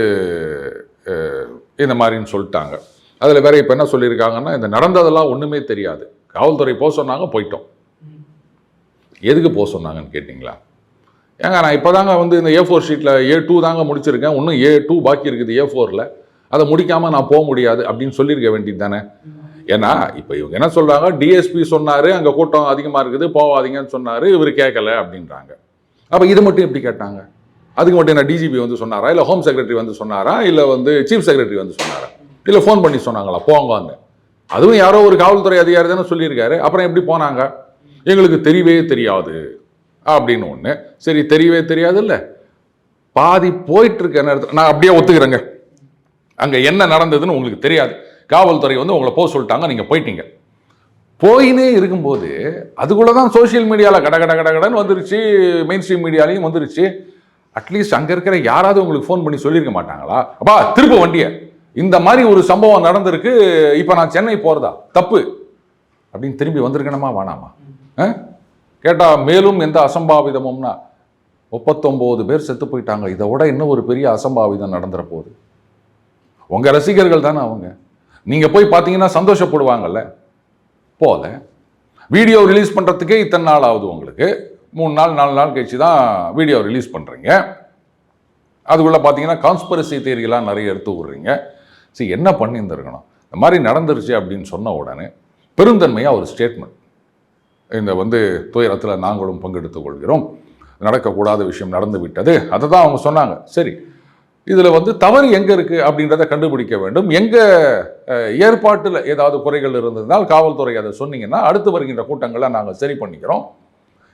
இந்த மாதிரின்னு சொல்லிட்டாங்க. அதில் வேற இப்போ என்ன சொல்லியிருக்காங்கன்னா இந்த நடந்ததெல்லாம் ஒன்றுமே தெரியாது. காவல்துறை போக சொன்னாங்க போயிட்டோம். எதுக்கு போக சொன்னாங்கன்னு கேட்டிங்களா? ஏங்க நான் இப்போ தாங்க வந்து இந்த ஏ ஃபோர் ஷீட்டில் ஏ டூ தாங்க முடிச்சிருக்கேன். இன்னும் ஏ டூ பாக்கி இருக்குது ஏ ஃபோரில் அதை முடிக்காமல் நான் போக முடியாது அப்படின்னு சொல்லியிருக்க வேண்டியது தானே? ஏன்னா இப்போ இவங்க என்ன சொல்கிறாங்க டிஎஸ்பி சொன்னார் அங்கே கூட்டம் அதிகமாக இருக்குது போகாதீங்கன்னு சொன்னார் இவர் கேட்கல அப்படின்றாங்க. அப்போ இது மட்டும் எப்படி கேட்டாங்க? அதுக்கு மட்டும் என்ன டிஜிபி வந்து சொன்னாரா? இல்லை ஹோம் செக்ரட்டரி வந்து சொன்னாரா? இல்லை வந்து சீஃப் செக்ரட்டரி வந்து சொன்னாரா? இல்லை ஃபோன் பண்ணி சொன்னாங்களா? போங்கன்னு. அதுவும் யாரோ ஒரு காவல்துறை அதிகாரி தானே சொல்லியிருக்காரு. அப்புறம் எப்படி போனாங்க? எங்களுக்கு தெரியவே தெரியாது அப்படின்னு ஒன்று சரி தெரியவே தெரியாது இல்லை பாதி போயிட்டுருக்க நேரத்தில் நான் அப்படியே ஒத்துக்கிறேங்க. அங்கே என்ன நடந்ததுன்னு உங்களுக்கு தெரியாது. காவல்துறை வந்து உங்களை போக சொல்லிட்டாங்க நீங்கள் போயிட்டீங்க. போயினே இருக்கும்போது அதுக்குள்ளே தான் சோஷியல் மீடியாவில் கட கட கட கடன்னு வந்துருச்சு மெயின் ஸ்ட்ரீம் மீடியாலையும் வந்துருச்சு அட்லீஸ்ட் அங்கே இருக்கிற யாராவது உங்களுக்கு ஃபோன் பண்ணி சொல்லியிருக்க மாட்டாங்களா? அப்பா திரும்ப வண்டியை. இந்த மாதிரி ஒரு சம்பவம் நடந்திருக்கு இப்போ நான் சென்னை போகிறதா தப்பு. அப்படின்னு திரும்பி வந்திருக்கணுமா வேணாமா? கேட்டால் மேலும் எந்த அசம்பாவிதமும்னா முப்பத்தொம்போது பேர் செத்து போயிட்டாங்க. இதை விட இன்னும் ஒரு பெரிய அசம்பாவிதம் நடந்துற போகுது. உங்கள் ரசிகர்கள் தானே அவங்க. நீங்கள் போய் பார்த்தீங்கன்னா சந்தோஷப்படுவாங்கல்ல. போல. வீடியோ ரிலீஸ் பண்ணுறதுக்கே இத்தனை நாள் ஆகுது உங்களுக்கு. மூணு நாள் நாலு நாள் கழிச்சு தான் வீடியோ ரிலீஸ் பண்ணுறீங்க அதுக்குள்ளே பார்த்தீங்கன்னா கான்ஸ்பரசி தேரியெல்லாம் நிறைய எடுத்து விட்றீங்க. சரி என்ன பண்ணியிருந்துருக்கணும்? இந்த மாதிரி நடந்துருச்சு அப்படின்னு சொன்ன உடனே பெருந்தன்மையாக ஒரு ஸ்டேட்மெண்ட் இந்த வந்து துயரத்தில் நாங்களும் பங்கெடுத்துக் கொள்கிறோம். நடக்கக்கூடாத விஷயம் நடந்து விட்டது அதை தான் அவங்க சொன்னாங்க. சரி இதில் வந்து தவறு எங்கே இருக்குது அப்படின்றத கண்டுபிடிக்க வேண்டும். எங்கே ஏற்பாட்டில் ஏதாவது குறைகள் இருந்ததுனால் காவல்துறை அதை சொன்னீங்கன்னா அடுத்து வருகின்ற கூட்டங்களை நாங்கள் சரி பண்ணிக்கிறோம்.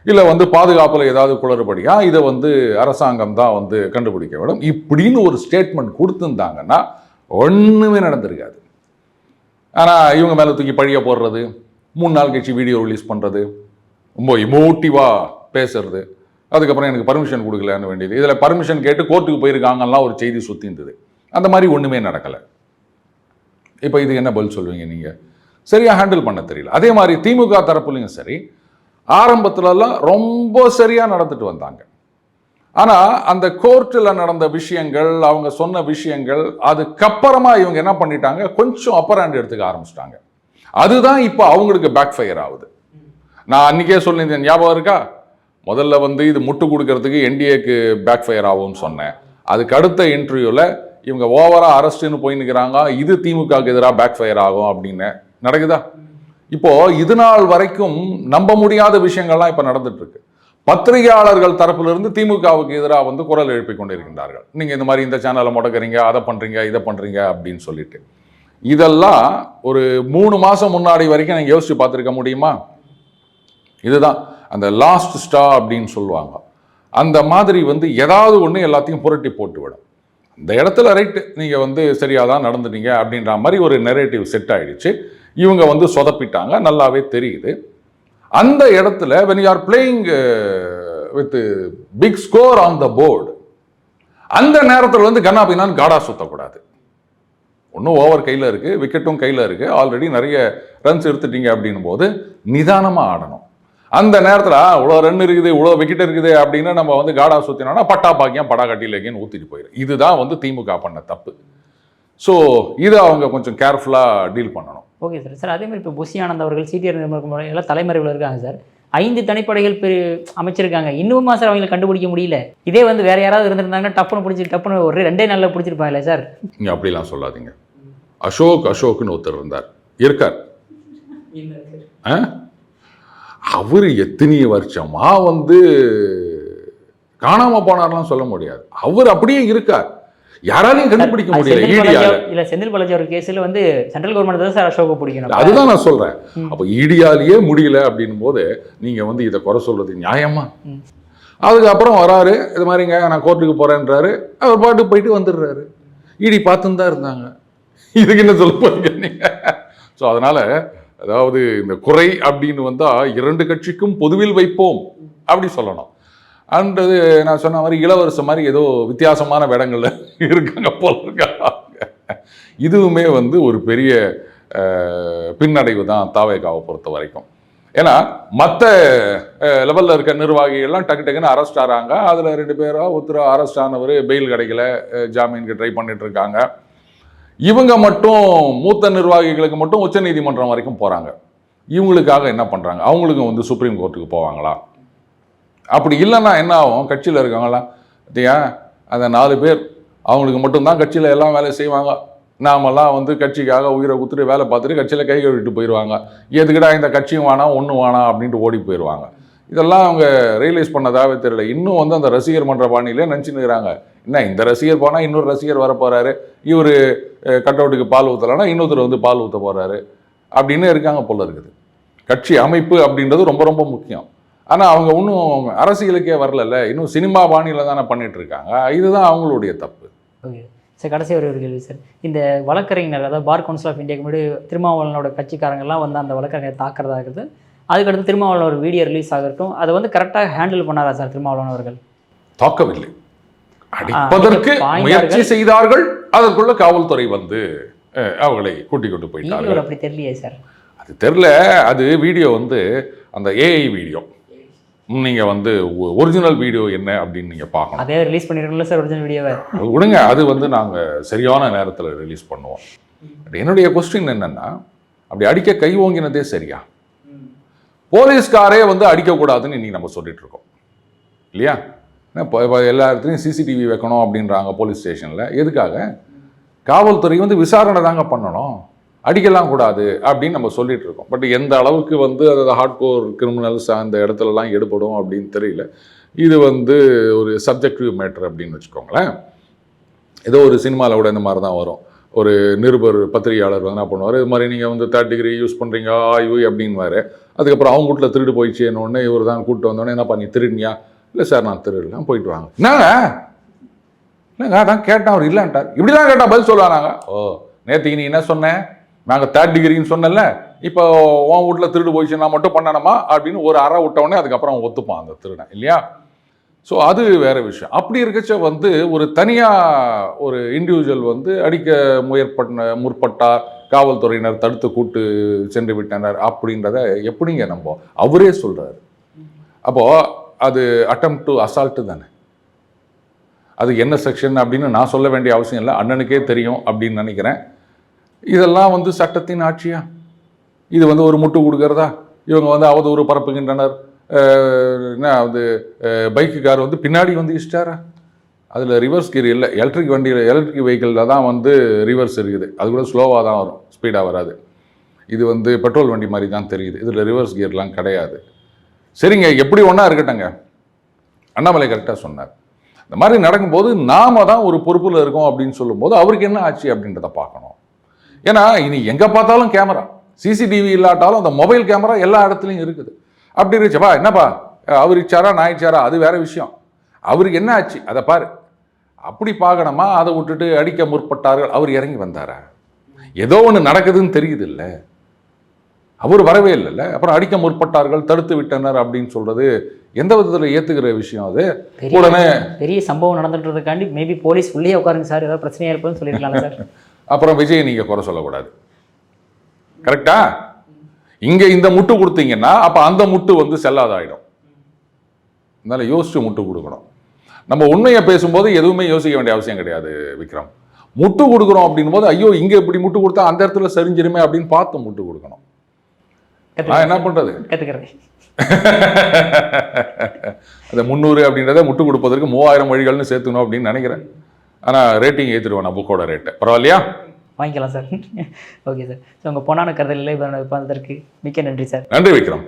இல்லை வந்து பாதுகாப்பில் ஏதாவது குளறுபடியா இதை வந்து அரசாங்கம் தான் வந்து கண்டுபிடிக்க வேண்டும். இப்படின்னு ஒரு ஸ்டேட்மெண்ட் கொடுத்துருந்தாங்கன்னா ஒன்றுமே நடந்திருக்காது. ஆனால் இவங்க மேலே தூக்கி பழிய போடுறது மூணு நாள் கழிச்சு வீடியோ ரிலீஸ் பண்ணுறது ரொம்ப இமோட்டிவாக பேசுறது அதுக்கப்புறம் எனக்கு பர்மிஷன் கொடுக்கலன்னு வேண்டியது. இதில் பர்மிஷன் கேட்டு கோர்ட்டுக்கு போயிருக்காங்கலாம் ஒரு செய்தி சுற்றி இருந்தது அந்த மாதிரி ஒன்றுமே நடக்கலை. இப்போ இதுக்கு என்ன பதில் சொல்லுவீங்க நீங்கள் சரியாக ஹேண்டில் பண்ண தெரியல. அதே மாதிரி திமுக தரப்புலையும் சரி ஆரம்பத்துலலாம் ரொம்ப சரியாக நடந்துட்டு வந்தாங்க. ஆனால் அந்த கோர்ட்டில் நடந்த விஷயங்கள் அவங்க சொன்ன விஷயங்கள் அதுக்கப்புறமா இவங்க என்ன பண்ணிட்டாங்க? கொஞ்சம் அப்பர் ஹேண்ட் எடுத்துக்க ஆரம்பிச்சிட்டாங்க. அதுதான் இப்போ அவங்களுக்கு பேக் ஃபயர் ஆகுது. நான் அன்றைக்கே சொல்லியிருந்தேன் ஞாபகம் இருக்கா? முதல்ல வந்து இது முட்டு கொடுக்கறதுக்கு என்டிஏக்கு பேக் ஃபயர் ஆகும்னு சொன்னேன். அதுக்கு அடுத்த இன்டர்வியூவில் இவங்க ஓவராக அரெஸ்ட்டுன்னு போய் நிற்கிறாங்க இது திமுகவுக்கு எதிராக பேக் ஃபயர் ஆகும் அப்படின்னு. நடக்குதா? இப்போது இது நாள் வரைக்கும் நம்ப முடியாத விஷயங்கள்லாம் இப்போ நடந்துட்டுருக்கு. பத்திரிகையாளர்கள் தரப்பிலிருந்து திமுகவுக்கு எதிராக வந்து குரல் எழுப்பி கொண்டிருக்கின்றார்கள். நீங்கள் இந்த மாதிரி இந்த சேனலை முடக்கிறீங்க அதை பண்ணுறீங்க இதை பண்ணுறீங்க அப்படின்னு சொல்லிட்டு. இதெல்லாம் ஒரு மூணு மாதம் முன்னாடி வரைக்கும் நீங்கள் யோசித்து பார்த்துருக்க முடியுமா? இதுதான். அந்த லாஸ்ட் ஸ்டா அப்படின்னு சொல்லுவாங்க. அந்த மாதிரி வந்து ஏதாவது ஒன்று எல்லாத்தையும் புரட்டி போட்டு விடும் இந்த இடத்துல ரைட்டு நீங்கள் வந்து சரியாக தான் நடந்துட்டீங்க அப்படின்ற மாதிரி ஒரு நெரேட்டிவ் செட் ஆகிடுச்சு இவங்க வந்து சொதப்பிட்டாங்க நல்லாவே தெரியுது. அந்த இடத்துல when you are playing with big score on the board அந்த நேரத்தில் வந்து கண்ணாபினான் காடா சுத்தக்கூடாது. ஒன்றும் ஓவர் கையில் இருக்குது விக்கெட்டும் கையில் இருக்குது ஆல்ரெடி நிறைய ரன்ஸ் எடுத்துட்டீங்க அப்படின்னும் போது நிதானமாக ஆடணும். அந்த நேரத்தில் இவ்வளோ ரன் இருக்குது இவ்வளோ விக்கெட் இருக்குது அப்படின்னு நம்ம வந்து காடா சுற்றினோம்னா பட்டா பாக்கியம் படா கட்டிலேன்னு ஊற்றிட்டு போயிடும் இதுதான் வந்து திமுக பண்ண தப்பு. ஸோ இதை அவங்க கொஞ்சம் கேர்ஃபுல்லாக டீல் பண்ணணும். ஓகே சார் சார் அதே மாதிரி இப்போ புஷி ஆனந்த் அவர்கள் சிடிஆர் எல்லாம் தலைமறைவில் இருக்காங்க சார் ஐந்து தனிப்படைகள் பெரு அமைச்சிருக்காங்க. இன்னுமா சார் அவங்களை கண்டுபிடிக்க முடியல. இதே வந்து வேற யாராவது இருந்திருந்தாங்கன்னா டப்புன்னு பிடிச்சி டப்புன்னு ஒரு ரெண்டே நாளில் பிடிச்சிருப்பாங்களே சார் நீங்கள் அப்படிலாம் சொல்லாதீங்க. அசோக் அசோக்னு ஒருத்தர் இருந்தார். இருக்கார். ஆ? அவர் எத்தனை வருஷமா வந்து காணாம போனார்லாம் சொல்ல முடியாது. அவர் அப்படியே இருக்கார். யாராலையும் கண்டுபிடிக்க முடியல இல்ல செந்தில் பாலாஜி அவர் கேஸில் வந்து சென்ட்ரல் கவர்மெண்ட் தான் சார் அசோக பிடிக்கணும். அதுதான் நான் சொல்றேன். அப்ப ஈடியாலேயே முடியல அப்படின்னும் போது நீங்க வந்து இதை குறை சொல்றது நியாயமா. அதுக்கப்புறம் வராரு இது மாதிரிங்க நான் கோர்ட்டுக்கு போறேன்றாரு. அவர் பாட்டு போயிட்டு வந்துடுறாரு. இடி பார்த்துன்னு தான் இருந்தாங்க. இதுக்கு என்ன சொல்ல போறீங்க நீங்க? ஸோ அதனால அதாவது இந்த குறை அப்படின்னு வந்தால் இரண்டு கட்சிக்கும் பொதுவில் வைப்போம் அப்படி சொல்லணும். அன்றது நான் சொன்ன மாதிரி இளவரசு மாதிரி ஏதோ வித்தியாசமான வேடங்கள்ல இருக்காங்க போல இருக்காங்க இதுவுமே வந்து ஒரு பெரிய பின்னடைவு தான் தாவேகாவை பொறுத்த வரைக்கும். ஏன்னா மற்ற லெவலில் இருக்க நிர்வாகிகள்லாம் டக்கு டக்குன்னு அரெஸ்ட் ஆகிறாங்க அதில் ரெண்டு பேராக ஒருத்தர் அரெஸ்ட் ஆனவர் பெயில் கிடைக்கல. ஜாமீனுக்கு ட்ரை பண்ணிட்டு இருக்காங்க. இவங்க மட்டும் மூத்த நிர்வாகிகளுக்கு மட்டும் உச்சநீதிமன்றம் வரைக்கும் போகிறாங்க இவங்களுக்காக என்ன பண்ணுறாங்க அவங்களுக்கும் வந்து சுப்ரீம் கோர்ட்டுக்கு போவாங்களா? அப்படி இல்லைன்னா என்ன ஆகும்? கட்சியில் இருக்காங்களா பார்த்தியா அந்த நாலு பேர் அவங்களுக்கு மட்டும்தான் கட்சியில் எல்லாம் வேலை செய்வாங்க. நாமெல்லாம் வந்து கட்சிக்காக உயிரை குத்துட்டு வேலை பார்த்துட்டு கட்சியில் கை கழுவிட்டு போயிடுவாங்க எதுக்குடா இந்த கட்சியும் வேணாம் ஒன்றும் வேணாம் அப்படின்ட்டு ஓடி போயிடுவாங்க இதெல்லாம் அவங்க ரியலைஸ் பண்ணதாவே தெரியல. இன்னும் வந்து அந்த ரசிகர் மன்ற பாணியிலே இருக்கிறாங்க. என்ன இந்த ரசிகர் போனால் இன்னொரு ரசிகர் வர போகிறாரு இவர் கட் அவுட்டுக்கு பால் ஊற்றலைன்னா இன்னொருத்தர் வந்து பால் ஊற்ற போகிறாரு அப்படின்னு இருக்காங்க போல இருக்குது. கட்சி அமைப்பு அப்படின்றது ரொம்ப ரொம்ப முக்கியம். ஆனால் அவங்க இன்னும் அரசியலுக்கே வரலல்ல. இன்னும் சினிமா பாணியில் தானே பண்ணிட்டு இருக்காங்க இதுதான் அவங்களுடைய தப்பு. ஓகே. சார் கடைசி ஒரு ஒரு கேள்வி சார். இந்த வழக்கறிஞர் அதாவது பார் கவுன்சில் ஆஃப் இந்தியாவுக்கு முன்னாடி திருமாவளவனோட கட்சிக்காரங்கெல்லாம் வந்து அந்த வழக்கறிஞரை தாக்குறதா இருக்குது. அதுக்கடுத்து திருமாவளவன் ஒரு வீடியோ ரிலீஸ் ஆகட்டும். அதை வந்து கரெக்டாக ஹேண்டில் பண்ணாரா சார் திருமாவளவன் அவர்கள்? தாக்கவில்லை. அடிப்பதற்கு. முயற்சி செய்தார்கள். அதற்குள்ள காவல்துறை வந்து அஹ், அவங்களை கூட்டி கொண்டு போயிட்டார்கள். அப்படி தெரியலையே சார் அது தெரில அது வீடியோ வந்து அந்த ஏஐ வீடியோ. நீங்கள் வந்து ஒரிஜினல் வீடியோ என்ன அப்படின்னு நீங்கள் பார்க்கணும். அதே ரிலீஸ் பண்ணிருக்கோம்ல சார் ஒரிஜினல் வீடியோவை? விடுங்க. அது வந்து நாங்கள் சரியான நேரத்தில் ரிலீஸ் பண்ணுவோம். என்னுடைய கொஸ்டின் என்னன்னா அப்படி அடிக்க கை ஓங்கினதே சரியா? போலீஸ்காரே வந்து அடிக்கக்கூடாதுன்னு இன்னைக்கு நம்ம சொல்லிட்டு இருக்கோம். இல்லையா? இப்போ இப்போ எல்லா இடத்துலையும் சிசிடிவி வைக்கணும் அப்படின்றாங்க போலீஸ் ஸ்டேஷனில். எதுக்காக? காவல்துறை வந்து விசாரணை தாங்க பண்ணணும். அடிக்கலாம் கூடாது அப்படின்னு நம்ம சொல்லிட்டு இருக்கோம். பட் எந்த அளவுக்கு வந்து அதாவது ஹார்ட்கோர் கிரிமினல்ஸ் அந்த இடத்துலலாம் எடுபடும் அப்படின்னு தெரியல. இது வந்து ஒரு சப்ஜெக்டிவ் மேட்டர் அப்படின்னு வச்சுக்கோங்களேன். ஏதோ ஒரு சினிமாவில் கூட இந்த மாதிரி தான் வரும். ஒரு நிருபர் பத்திரிகையாளர் வந்து என்ன பண்ணுவார்? இது மாதிரி நீங்கள் வந்து தேர்ட் டிகிரி யூஸ் பண்ணுறீங்க ஆய்வு வேறு அதுக்கப்புறம் அவங்க வீட்டில் திருடு போயிடுச்சு என்னோடனே இவர் தான் கூப்பிட்டு வந்தோடனே என்ன பண்ணி திருடினியா? இல்லை சார் நான் திருவிழா போயிட்டு வாங்க. என்னங்க? இல்லைங்க அதான் கேட்டேன் அவர் இல்லைன்ட்டார். இப்படிலாம் கேட்டால் பதில் சொல்லுவாங்க ஓ நேற்றுக்கு நீ என்ன சொன்னேன் நாங்கள் தேர்ட் டிகிரின்னு சொன்னல இப்போ உன் வீட்டில் திருடு போயிடுச்சு நான் மட்டும் பண்ணணுமா? அப்படின்னு ஒரு அறை விட்டவொடனே அதுக்கப்புறம் அவன் ஒத்துப்பான் அந்த திருடன் இல்லையா? ஸோ அது வேறு விஷயம். அப்படி இருக்கச்ச வந்து ஒரு தனியாக ஒரு இண்டிவிஜுவல் வந்து அடிக்க முயற்பட்ட முற்பட்டார் காவல்துறையினர் தடுத்து கூட்டு சென்று விட்டனர் அப்படின்றத எப்படிங்க நம்ப அவரே சொல்கிறார் அப்போது அது அட்டம் டு அசால்ட்டு தானே. அது என்ன செக்ஷன் அப்படின்னு நான் சொல்ல வேண்டிய அவசியம் இல்லை. அண்ணனுக்கே தெரியும் அப்படின்னு நினைக்கிறேன். இதெல்லாம் வந்து சட்டத்தின் ஆட்சியா? இது வந்து ஒரு முட்டு கொடுக்கறதா? இவங்க வந்து அவதூறு பரப்புகின்றனர். என்ன அது பைக்குக்கார் வந்து பின்னாடி வந்து இஷ்டாரா அதில் ரிவர்ஸ் கியர் இல்லை. எலக்ட்ரிக் வண்டியில் எலக்ட்ரிக் வெஹிக்கிளில் தான் வந்து ரிவர்ஸ் இருக்குது. அது கூட ஸ்லோவாக தான் வரும். ஸ்பீடாக வராது. இது வந்து பெட்ரோல் வண்டி மாதிரி தான் தெரியுது. இதில் ரிவர்ஸ் கியர்லாம் கிடையாது. சரிங்க எப்படி ஒன்றா இருக்கட்டுங்க அண்ணாமலை கரெக்டாக சொன்னார். இந்த மாதிரி நடக்கும்போது நாம தான் ஒரு பொறுப்பில் இருக்கோம் அப்படின்னு சொல்லும்போது அவருக்கு என்ன ஆச்சு அப்படின்றத பார்க்கணும். ஏன்னா இனி எங்கே பார்த்தாலும் கேமரா சிசிடிவி இல்லாட்டாலும் அந்த மொபைல் கேமரா எல்லா இடத்துலையும் இருக்குது. அப்படி இருந்துச்சப்பா என்னப்பா? அவர் இச்சாரா நான் இச்சாரா? அது வேற விஷயம். அவருக்கு என்ன ஆச்சு? அதை பாரு. அப்படி பார்க்கணுமா? அதை விட்டுட்டு அடிக்க முற்பட்டார்கள். அவர் இறங்கி வந்தாரா? ஏதோ ஒன்று நடக்குதுன்னு தெரியுது இல்லை. அவர் வரவே இல்லைல்ல. அப்புறம் அடிக்க முற்பட்டார்கள் தடுத்து விட்டனர் அப்படின்னு சொல்றது எந்த விதத்தில் ஏத்துக்கிற விஷயம் அது? உடனே பெரிய சம்பவம் நடந்துன்றதுக்காண்டி மேபி போலீஸ் உள்ளே உட்காருங்க சார் ஏதாவது பிரச்சனையா இருப்பதுன்னு சொல்லியிருக்கலாம் சார். அப்புறம் விஜய் நீங்க குறை சொல்லக்கூடாது. கரெக்டா இங்க இந்த முட்டு கொடுத்தீங்கன்னா அப்ப அந்த முட்டு வந்து செல்லாதாயிடும். அதனால யோசிச்சு முட்டு கொடுக்கணும். நம்ம உண்மையை பேசும்போது எதுவுமே யோசிக்க வேண்டிய அவசியம் கிடையாது விக்ரம். முட்டு கொடுக்குறோம் அப்படின்னும் போது ஐயோ இங்க இப்படி முட்டு கொடுத்தா அந்த இடத்துல சரிஞ்சிருமே அப்படின்னு பார்த்து முட்டு கொடுக்கணும். நான் என்ன பண்றது? கற்றுக்கிறேன் <laughs> அந்த முந்நூறு அப்படின்றத முட்டு கொடுப்பதற்கு மூவாயிரம் வழிகள்னு சேர்த்துக்கணும் அப்படின்னு நினைக்கிறேன். ஆனா ரேட்டிங் ஏற்றிடுவேன் நான் புக்கோட ரேட்டு பரவாயில்லையா? வாங்கிக்கலாம் சார். ஓகே சார் ஸோ உங்கள் பொன்னான கருத்தில் இல்லை வந்ததற்கு மிக்க நன்றி சார் நன்றி விக்ரம்.